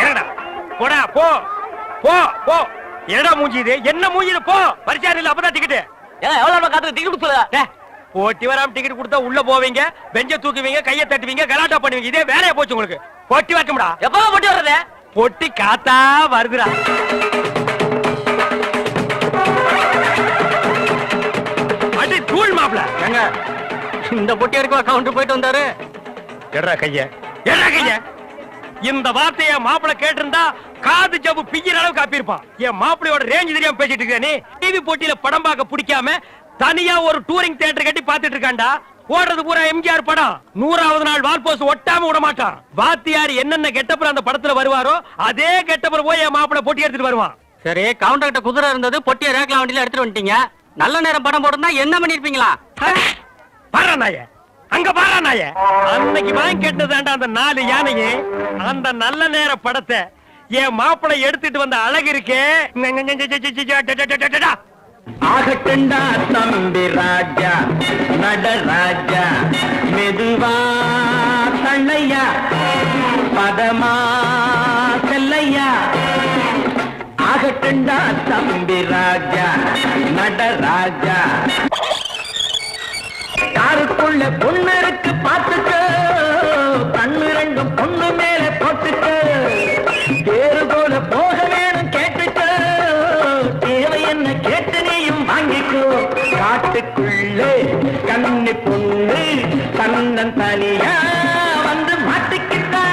இறங்குடா. போடா போ. போ போ. என்னடா மூஞ்சி இது? என்ன மூஞ்சி இது? போ. பரிசாரம் இல்ல அப்பதான் டிக்கெட் ஏன் எவ்வளவு நேரம் காத்துக்கு டிக்கெட் கொடுத்துல போட்டி வராம டிக்கெட் கொடுத்தா உள்ள போவீங்க பெஞ்ச தூக்குவீங்க கைய தட்டுவீங்க கலாட்டா பண்ணுவீங்க. இதே வேலையா போச்சு உங்களுக்கு. பொட்டி வைக்கமுடா எப்பதான் போட்டி வர்றது? பொட்டி காத்தா வருதுடா. அடி தூள் மாப்ள ஏங்க இந்த பொட்டி வரைக்கும் கவுண்டர் போயிட்டு வந்தாரு. எட்ரா கைய. எட்ரா கைய. இந்த வார்த்தைய மாப்பிள கேட்டிருந்தா காது ஜவ்வு பிய்யற அளவுக்கு காப்பியிருப்பான் என் மாப்பிளையோட ரேஞ்ச் தெரியாம பேசிட்டு இருக்க நீ டிவி போட்டியில படம் பார்க்க பிடிக்காம தனியா ஒரு டூரிங் தியேட்டர் கட்டி பார்த்துட்டு இருக்கான்டா. ஓடுறது பூரா எம்ஜிஆர் படம். நூறாவது நாள் வால்போஸ் ஒட்டாம விட மாட்டான். வாத்தியார் என்னென்ன கெட்டப்புறம் அந்த படத்துல வருவாரோ அதே கெட்டப்புறம் போய் என் மாப்பிள போட்டி எடுத்துட்டு வருவான். சரி கவுண்டர் கிட்ட குதிரை இருந்தது பொட்டியை ரேக்லாம் வண்டியில எடுத்துட்டு வந்துட்டீங்க. நல்ல நேரம் படம் போட்டிருந்தா என்ன பண்ணிருப்பீங்களா? பாரா நாய. அங்க பாரா நாய அன்னைக்கு வாங்கி கேட்டதாண்டா அந்த நாலு யானையே அந்த நல்ல நேர படத்தை என் மாப்பிளை எடுத்துட்டு வந்த அழகு இருக்கே ஆகட்டுண்டா தம்பி ராஜா நடராஜா மெதுவா தள்ளையா பதமா செல்லையா ஆகட்டண்டா தம்பி ராஜா நடராஜா யாருக்குள்ள பொண்ணு இருக்கு பார்த்துக்க கண்ணு ரெண்டும் பொண்ணு மேல போட்டுக்க தேறு போல போக வேணும் கேட்டுக்க தேவை என்ன கேட்டு நீயும் வாங்கிக்கோ காட்டுக்குள்ளே கண்ணு பொண்ணு கண்ணன் தனியா வந்து மாட்டிக்கிட்டா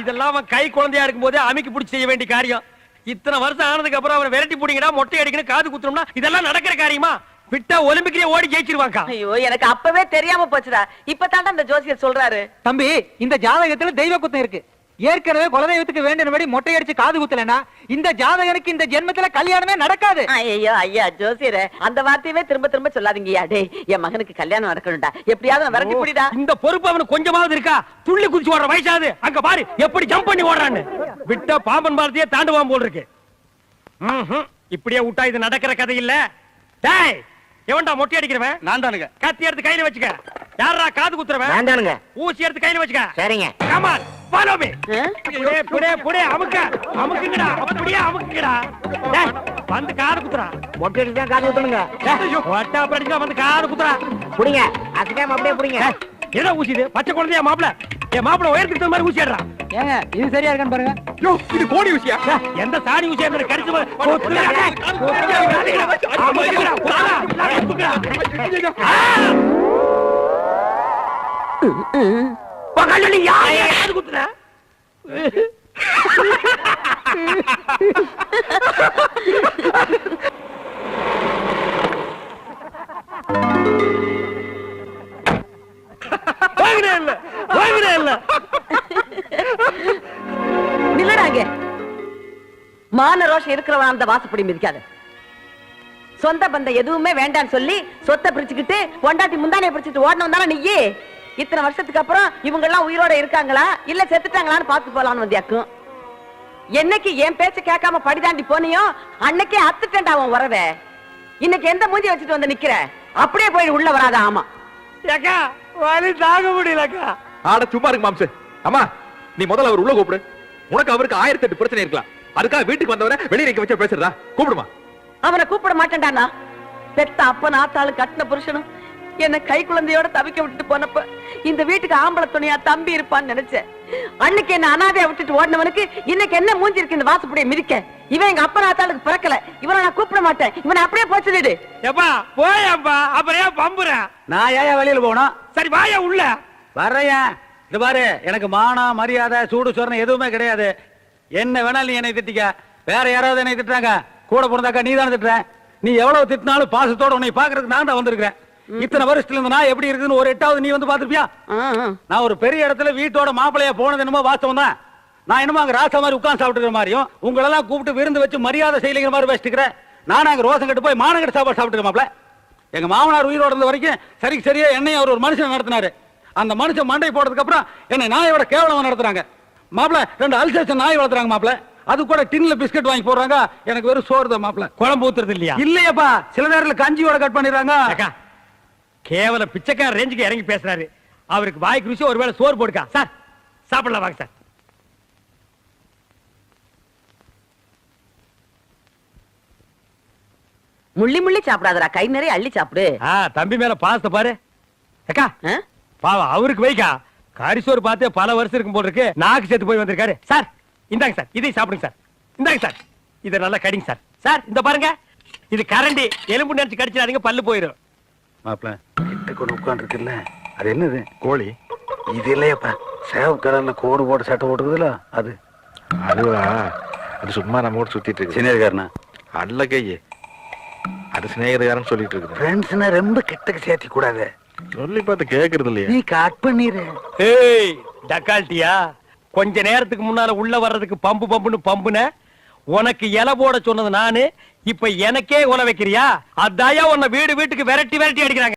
இதெல்லாம் அவன் கை குழந்தையா இருக்கும் போதே அமைக்கு பிடிச்சி செய்ய வேண்டிய காரியம். இத்தனை வருஷம் ஆனதுக்கு அப்புறம் அவனை விரட்டி பிடிங்கடா மொட்டை அடிக்கணும் காது குத்துறோம்னா இதெல்லாம் நடக்கிற காரியமா? விட்டா ஒலிம்பிக்லயே ஓடி ஜெயிச்சிருவாங்க ஐயோ எனக்கு அப்பவே தெரியாம போச்சுடா. இப்பதான்டா இந்த ஜோசியர் சொல்றாரு. தம்பி இந்த ஜாதகத்துல தெய்வ குத்தம் இருக்கு. ஏற்கனவே குலதெய்வத்துக்கு வேண்டியபடி மொட்டை அடிச்சு காது குத்தலனா இந்த ஜாதகனுக்கு இந்த ஜென்மத்துல கல்யாணமே நடக்காது. ஐயோ ஐயா ஜோசியரே அந்த வார்த்தையவே திரும்ப திரும்ப சொல்லாதீங்கய்யா டேய் என் மகனுக்கு கல்யாணம் நடக்கணும்டா. எப்படியாவது விரட்டி புடிடா. இந்த பொறுப்பு அவனுக்கு கொஞ்சமாவது இருக்கா? துள்ளி குதிச்சு ஓடுற வயசாது அங்க பாரு எப்படி ஜம்ப் பண்ணி ஓடுறான்னு. விட்டா பாம்பன் பாரதியே தாண்டுவான் போல் இருக்கு. இப்படியே விட்டா இது நடக்கிற கதை இல்ல. டேய் எவன்டா மொட்டை அடிக்கிறவன்? நான் தானுங்க. கத்தி எடுத்து கையில வச்சுக்க. யாரா காது குத்துறவன் வேண்டானுங்க. ஊசி எடுத்து கையில வச்சுக்க. சரிங்க. Come on follow me? புடே புடே புடே அமுக்க அமுக்குங்கடா. அப்படியே அமுக்குங்கடா. டேய். வந்து காது குத்துறா. மொட்டை தான் காது ஊத்தணுங்க டேய். ஒட்டா படிச்சா வந்து காது குத்துறா. புடிங்க. அசிக்காம அப்படியே புடிங்க. என்ன ஊசி இது? பச்சை குழந்தையா மாப்பிள? என் மாப்பிள உயரத்துக்கு தகுந்த மாதிரி ஊசி ஏடுறான் ஏங்க இது சரியா இருக்கான்னு பாருங்க. யோ இது கோடி ஊசியா? எந்த சாணி ஊசியா இருந்தா கடிச்சு கொத்துடா. கொத்துடா, கொத்துடா, இல்ல நில்லடாங்க மான ரோஷம் இருக்கிறவன் அந்த வாசப்படி மிதிக்காத. சொந்த பந்தம் எதுவுமே வேண்டாம்னு சொல்லி சொத்தை பிரிச்சுக்கிட்டு பொண்டாட்டி முந்தானைய பிரிச்சுட்டு ஓடணும் தானே நீயே இத்தனை வருஷத்துக்கு அப்புறம் இவங்க எல்லாம் உயிரோட இருக்காங்களா? இல்ல செத்துட்டாங்களான்னு பார்த்து போலான்னு வந்தியாக்கும். என்னைக்கு என் பேச்ச கேட்காம படிதாண்டி போனியோ அன்னைக்கே அத்துட்டேன்டா அவன் உறவே. இன்னைக்கு எந்த மூஞ்சி வச்சுட்டு வந்து நிக்கிற? அப்படியே போய் உள்ள வராத ஆமா. ஏக்கா வலி தாங்க முடியலக்கா. ஆட சும்மா இருக்கு மாம்சு. அம்மா நீ முதல்ல அவர் உள்ள கூப்பிடு. உனக்கு அவருக்கு ஆயிரத்தி எட்டு பிரச்சனை இருக்கலாம். அதுக்காக வீட்டுக்கு வந்தவரை வெளியே நிக்க வச்சு பேசுறதா? கூப்பிடுமா? அவனை கூப்பிட மாட்டேன்டானா பெத்த அப்பன் ஆத்தாளு கட்டின புருஷனும் என்ன கை குழந்தையோட தவிக்க விட்டுட்டு போனப்ப இந்த வீட்டுக்கு ஆம்பளை துணையா தம்பி இருப்பான்னு நினைச்சேன். அன்னைக்கு என்ன அனாதையா விட்டுட்டு ஓடினவனுக்கு இன்னைக்கு என்ன மூஞ்சி இருக்கு இந்த வாசப்படியை மிதிக்க? இவன் எங்க அப்பன் ஆத்தாளுக்கு பிறக்கல. இவனை நான் கூப்பிட மாட்டேன். இவனை அப்படியே போச்சு விடு எப்பா போயப்பா அப்புறம் ஏன் பம்புறேன்? நான் ஏன் வெளியில போகணும்? சரி வாயா உள்ள. வர்றேன். இது பாரு எனக்கு மானம் மரியாதை சூடு சொரணை எதுவுமே கிடையாது. என்ன வேணாலும் நீ என்னை திட்டிக்க. வேற யாராவது என்னை திட்டுறாங்க. கூட பிறந்தாக்கா நீ தானே திட்டுற. நீ எவ்வளவு திட்டினாலும் பாசத்தோட உன்னை பாக்குறதுக்கு நான் தான் வந்திருக்கிறேன். இத்தனை வருஷத்துல இருந்து நான் எப்படி இருக்குன்னு ஒரு எட்டாவது நீ வந்து பாத்திருப்பியா ஆ, ஆ. நான் ஒரு பெரிய இடத்துல வீட்டோட மாப்பிளையா போனது என்னமோ வாஸ்தவம் தான். நான் என்னமோ அங்க ராசா மாதிரி உட்கார்ந்து சாப்பிட்டுக்கிற மாதிரியும் உங்களெல்லாம் கூப்பிட்டு விருந்து வச்சு மரியாதை செய்யலைங்கிற மாதிரி வச்சுக்கிறேன் நான் அங்க ரோசம் கட்டு போய் மானங்கட்டு சாப்பாடு சாப்பிட்டுக்க மாப்ள எங்க மாமனார் உயிரோட இருந்த வரைக்கும் சரிக்கு சரியா என்னையும் அவர் ஒரு மனுஷன் நடத்தினாரு. அந்த மனுஷன் மண்டை போட்டதுக்கு அப்புறம் என்னை நாயோட கேவலமா நடத்துறாங்க. மாப்பிள ரெண்டு அல்சேஷன் நாய் வளர்த்துறாங்க மாப்பிள அது கூட டின்ல பிஸ்கட் வாங்கி போடுறாங்க. எனக்கு வெறும் சோறு தான் மாப்பிள குழம்பு ஊத்துறது இல்லையா? இல்லையப்பா. சில நேரத்துல கஞ்சியோட கட் பண்ணிடுறாங்க. அக்கா கேவல பிச்சைக்கார ரேஞ்சுக்கு இறங்கி பேசுறாரு. அவருக்கு வாய்க்கு ருசி ஒருவேளை சோறு போடுக்கா. சார் சாப்பிடலாம் வாங்க சார். முள்ளி முள்ளி சாப்பிடாதடா. கை நிறைய அள்ளி சாப்பிடு. ஆ தம்பி மேல பாசத்தை பாரு. அக்கா ஆ? பாவம் அவருக்கு வைக்கா. கரிசோறு பார்த்து பல வருஷம் இருக்கும் போல இருக்கு. நாக்கு சேர்த்து போய் வந்திருக்காரு. சார் இந்தாங்க சார். இதையும் சாப்பிடுங்க சார். இந்தாங்க சார். இதை நல்லா கடிங்க சார். சார் இந்த பாருங்க. இது கரண்டி. எலும்பு நினைச்சு கடிச்சிடாதீங்க பல்லு போயிடும் மாப்பிள கிட்ட கொண்டு உட்காந்துருக்குல்ல அது என்னது? கோழி. இது இல்லையப்பா. சேவ கலர்ல கோடு போட்டு சட்டை போட்டுக்குதுல அது. அதுவா? அது சும்மா நம்ம கூட சுத்திட்டு இருக்கு சீனியர்காரனா அல்ல கையே. அது சிநேகிதக்காரன் சொல்லிட்டு இருக்குது. ஃப்ரெண்ட்ஸ்னா ரொம்ப கிட்டக்கு சேர்த்தி கூடாது. சொல்லி பார்த்து கேக்குறது இல்லையா? நீ கட் பண்ணிரு. ஏய் டக்கால்ட்டியா? கொஞ்ச நேரத்துக்கு முன்னால உள்ள வர்றதுக்கு பம்பு பம்புன்னு பம்புன? உனக்கு இலை போட சொன்னது நானு இப்ப எனக்கே உல வைக்கிறியா? அதாயா உன்னை வீடு வீட்டுக்கு விரட்டி விரட்டி அடிக்கிறாங்க.